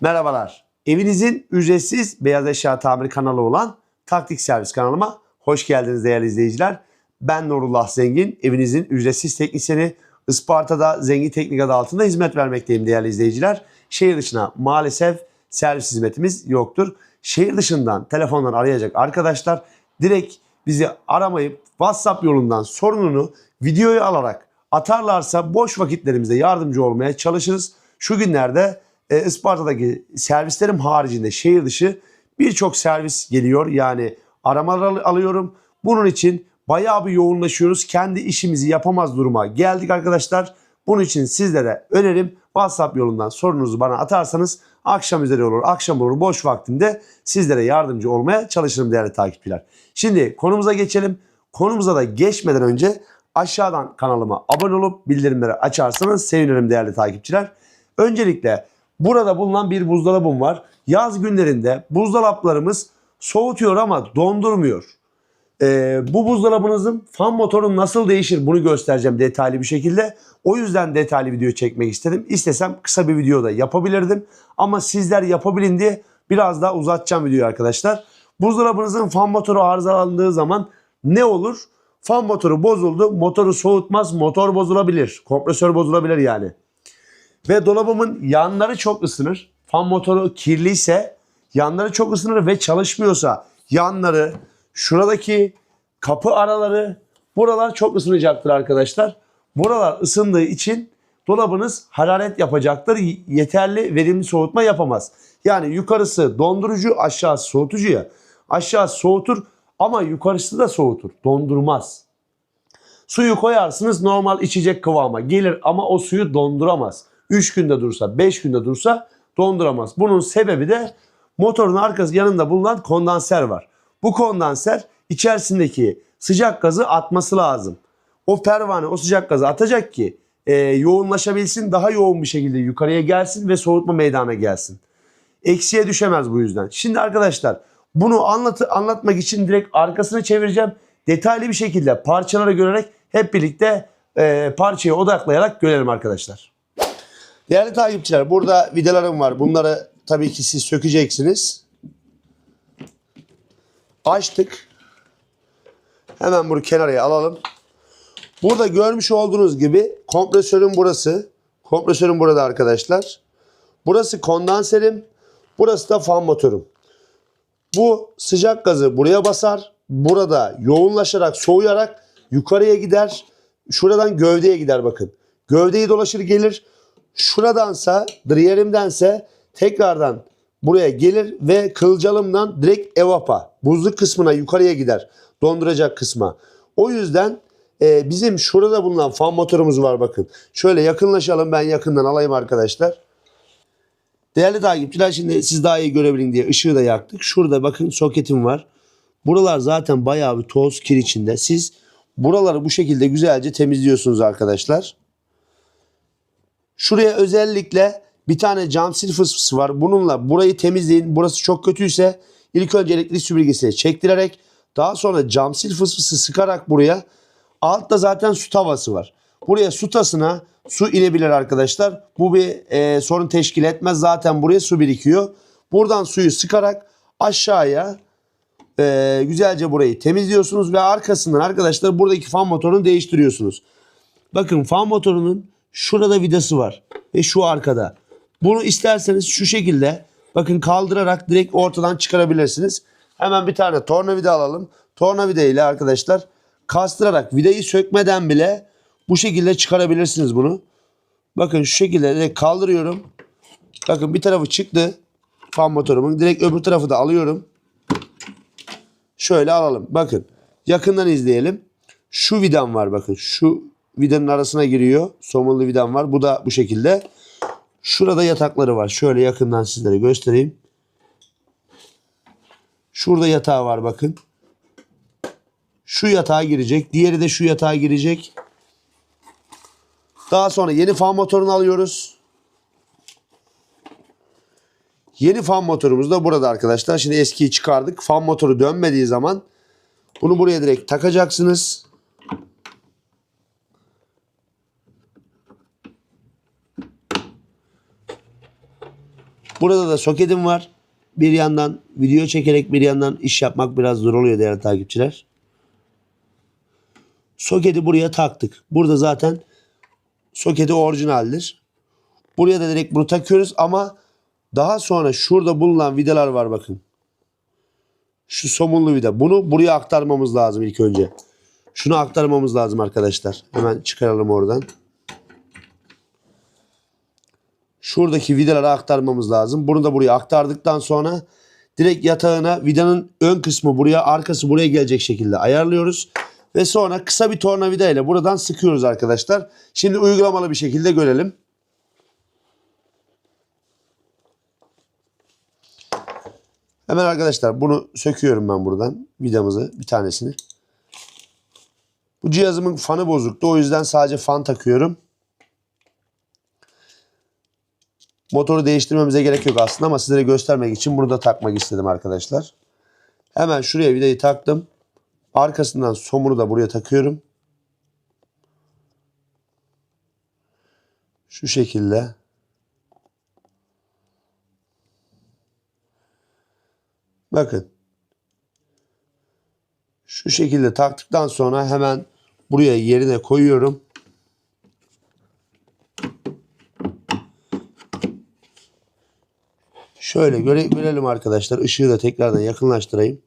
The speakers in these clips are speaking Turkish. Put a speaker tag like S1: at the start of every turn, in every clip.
S1: Merhabalar. Evinizin ücretsiz beyaz eşya tamiri kanalı olan Taktik Servis kanalıma hoş geldiniz değerli izleyiciler. Ben Nurullah Zengin, evinizin ücretsiz teknisyeni. Isparta'da Zengin Teknik adı altında hizmet vermekteyim değerli izleyiciler. Şehir dışına maalesef servis hizmetimiz yoktur. Şehir dışından telefondan arayacak arkadaşlar direkt bizi aramayıp WhatsApp yolundan sorununu videoyu alarak atarlarsa boş vakitlerimizde yardımcı olmaya çalışırız. Şu günlerde e, Isparta'daki servislerim haricinde şehir dışı birçok servis geliyor. Yani aramalar al- alıyorum. Bunun için bayağı bir yoğunlaşıyoruz. Kendi işimizi yapamaz duruma geldik arkadaşlar. Bunun için sizlere önerim WhatsApp yolundan sorununuzu bana atarsanız akşam üzeri olur, akşam olur boş vaktimde sizlere yardımcı olmaya çalışırım değerli takipçiler. Şimdi konumuza geçelim. Konumuza da geçmeden önce aşağıdan kanalıma abone olup bildirimleri açarsanız sevinirim değerli takipçiler. Öncelikle burada bulunan bir buzdolabım var. Yaz günlerinde buzdolaplarımız soğutuyor ama dondurmuyor. Ee, bu buzdolabınızın fan motoru nasıl değişir bunu göstereceğim detaylı bir şekilde. O yüzden detaylı video çekmek istedim. İstesem kısa bir video da yapabilirdim. Ama sizler yapabilin diye biraz daha uzatacağım videoyu arkadaşlar. Buzdolabınızın fan motoru arızalandığı zaman ne olur? Fan motoru bozuldu. Motoru soğutmaz. Motor bozulabilir. Kompresör bozulabilir yani. Ve dolabımın yanları çok ısınır. Fan motoru kirliyse yanları çok ısınır ve çalışmıyorsa yanları, şuradaki kapı araları buralar çok ısınacaktır arkadaşlar. Buralar ısındığı için dolabınız hararet yapacaktır. Yeterli verimli soğutma yapamaz. Yani yukarısı dondurucu, aşağısı soğutucu ya. Aşağısı soğutur ama yukarısı da soğutur. Dondurmaz. Suyu koyarsınız normal içecek kıvama gelir ama o suyu donduramaz. 3 günde dursa 5 günde dursa donduramaz. Bunun sebebi de motorun arkası yanında bulunan kondanser var. Bu kondanser içerisindeki sıcak gazı atması lazım. O pervane o sıcak gazı atacak ki e, yoğunlaşabilsin daha yoğun bir şekilde yukarıya gelsin ve soğutma meydana gelsin. Eksiye düşemez bu yüzden. Şimdi arkadaşlar bunu anlat anlatmak için direkt arkasını çevireceğim. Detaylı bir şekilde parçalara görerek hep birlikte e, parçaya odaklayarak görelim arkadaşlar. Değerli takipçiler burada vidalarım var. Bunları tabii ki siz sökeceksiniz. Açtık. Hemen bunu kenaraya alalım. Burada görmüş olduğunuz gibi kompresörün burası. Kompresörün burada arkadaşlar. Burası kondanserim. Burası da fan motorum. Bu sıcak gazı buraya basar. Burada yoğunlaşarak, soğuyarak yukarıya gider. Şuradan gövdeye gider bakın. Gövdeyi dolaşır gelir. Şuradansa, diğerimdense tekrardan buraya gelir ve kılcalımdan direkt evapa, buzluk kısmına yukarıya gider. Donduracak kısma. O yüzden e, bizim şurada bulunan fan motorumuz var bakın. Şöyle yakınlaşalım ben yakından alayım arkadaşlar. Değerli takipçiler şimdi siz daha iyi görebilin diye ışığı da yaktık. Şurada bakın soketim var. Buralar zaten bayağı bir toz kir içinde. Siz buraları bu şekilde güzelce temizliyorsunuz arkadaşlar. Şuraya özellikle bir tane cam sil fısfısı var. Bununla burayı temizleyin. Burası çok kötüyse ilk önce elektrik süpürgesiyle çektirerek daha sonra cam sil fısfısı sıkarak buraya altta zaten su tavası var. Buraya su tasına su inebilir arkadaşlar. Bu bir e, sorun teşkil etmez. Zaten buraya su birikiyor. Buradan suyu sıkarak aşağıya e, güzelce burayı temizliyorsunuz ve arkasından arkadaşlar buradaki fan motorunu değiştiriyorsunuz. Bakın fan motorunun şurada vidası var ve şu arkada. Bunu isterseniz şu şekilde bakın kaldırarak direkt ortadan çıkarabilirsiniz. Hemen bir tane tornavida alalım. Tornavida ile arkadaşlar kastırarak vidayı sökmeden bile bu şekilde çıkarabilirsiniz bunu. Bakın şu şekilde direkt kaldırıyorum. Bakın bir tarafı çıktı fan motorumun. Direkt öbür tarafı da alıyorum. Şöyle alalım. Bakın yakından izleyelim. Şu vidam var bakın. Şu vidanın arasına giriyor. Somunlu vidam var. Bu da bu şekilde. Şurada yatakları var. Şöyle yakından sizlere göstereyim. Şurada yatağı var bakın. Şu yatağa girecek. Diğeri de şu yatağa girecek. Daha sonra yeni fan motorunu alıyoruz. Yeni fan motorumuz da burada arkadaşlar. Şimdi eskiyi çıkardık. Fan motoru dönmediği zaman bunu buraya direkt takacaksınız. Burada da soketim var. Bir yandan video çekerek bir yandan iş yapmak biraz zor oluyor değerli takipçiler. Soketi buraya taktık. Burada zaten soketi orijinaldir. Buraya da direkt bunu takıyoruz ama daha sonra şurada bulunan vidalar var bakın. Şu somunlu vida. Bunu buraya aktarmamız lazım ilk önce. Şunu aktarmamız lazım arkadaşlar. Hemen çıkaralım oradan. Şuradaki vidaları aktarmamız lazım. Bunu da buraya aktardıktan sonra direkt yatağına vidanın ön kısmı buraya arkası buraya gelecek şekilde ayarlıyoruz. Ve sonra kısa bir tornavida ile buradan sıkıyoruz arkadaşlar. Şimdi uygulamalı bir şekilde görelim. Hemen arkadaşlar bunu söküyorum ben buradan vidamızı bir tanesini. Bu cihazımın fanı bozuktu o yüzden sadece fan takıyorum. Motoru değiştirmemize gerek yok aslında ama sizlere göstermek için bunu takmak istedim arkadaşlar. Hemen şuraya vidayı taktım. Arkasından somunu da buraya takıyorum. Şu şekilde. Bakın. Şu şekilde taktıktan sonra hemen buraya yerine koyuyorum. Şöyle göre, görelim arkadaşlar. Işığı da tekrardan yakınlaştırayım.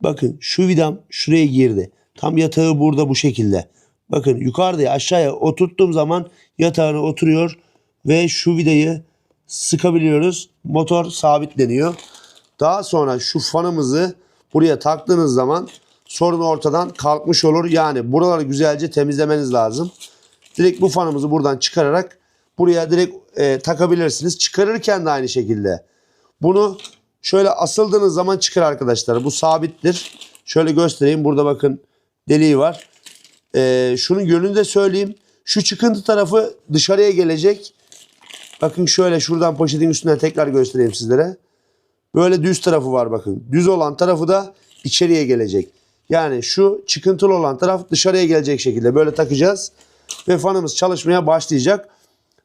S1: Bakın şu vidam şuraya girdi. Tam yatağı burada bu şekilde. Bakın yukarıda aşağıya oturttuğum zaman yatağına oturuyor ve şu vidayı sıkabiliyoruz. Motor sabitleniyor. Daha sonra şu fanımızı buraya taktığınız zaman sorun ortadan kalkmış olur. Yani buraları güzelce temizlemeniz lazım. Direkt bu fanımızı buradan çıkararak buraya direkt e, takabilirsiniz. Çıkarırken de aynı şekilde. Bunu şöyle asıldığınız zaman çıkar arkadaşlar. Bu sabittir. Şöyle göstereyim. Burada bakın deliği var. E, şunun yönünü de söyleyeyim. Şu çıkıntı tarafı dışarıya gelecek. Bakın şöyle şuradan poşetin üstünden tekrar göstereyim sizlere. Böyle düz tarafı var bakın. Düz olan tarafı da içeriye gelecek. Yani şu çıkıntılı olan taraf dışarıya gelecek şekilde böyle takacağız. Ve fanımız çalışmaya başlayacak.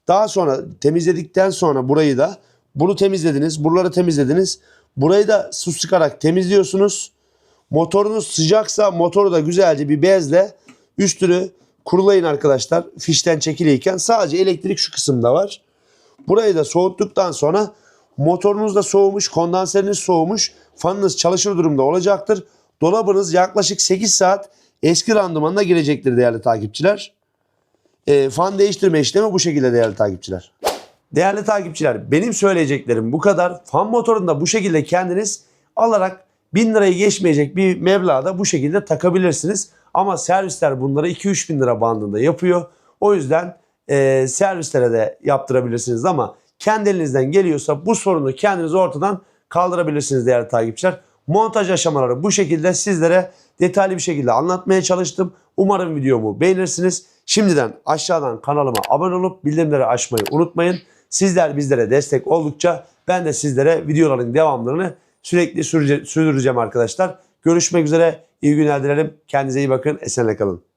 S1: Daha sonra temizledikten sonra burayı da bunu temizlediniz. Buraları temizlediniz. Burayı da su sıkarak temizliyorsunuz. Motorunuz sıcaksa motoru da güzelce bir bezle üstünü kurulayın arkadaşlar. Fişten çekiliyken sadece elektrik şu kısımda var. Burayı da soğuttuktan sonra motorunuz da soğumuş, kondanseriniz soğumuş, fanınız çalışır durumda olacaktır. Dolabınız yaklaşık 8 saat eski randımanına girecektir değerli takipçiler. E, fan değiştirme işlemi bu şekilde değerli takipçiler. Değerli takipçiler benim söyleyeceklerim bu kadar. Fan motorunda bu şekilde kendiniz alarak 1000 lirayı geçmeyecek bir meblağda bu şekilde takabilirsiniz. Ama servisler bunları 2-3 bin lira bandında yapıyor. O yüzden e, servislere de yaptırabilirsiniz ama kendi elinizden geliyorsa bu sorunu kendiniz ortadan kaldırabilirsiniz değerli takipçiler. Montaj aşamaları bu şekilde sizlere detaylı bir şekilde anlatmaya çalıştım. Umarım videomu beğenirsiniz. Şimdiden aşağıdan kanalıma abone olup bildirimleri açmayı unutmayın. Sizler bizlere destek oldukça ben de sizlere videoların devamlarını sürekli sürdüreceğim arkadaşlar. Görüşmek üzere. İyi günler dilerim. Kendinize iyi bakın. Esenle kalın.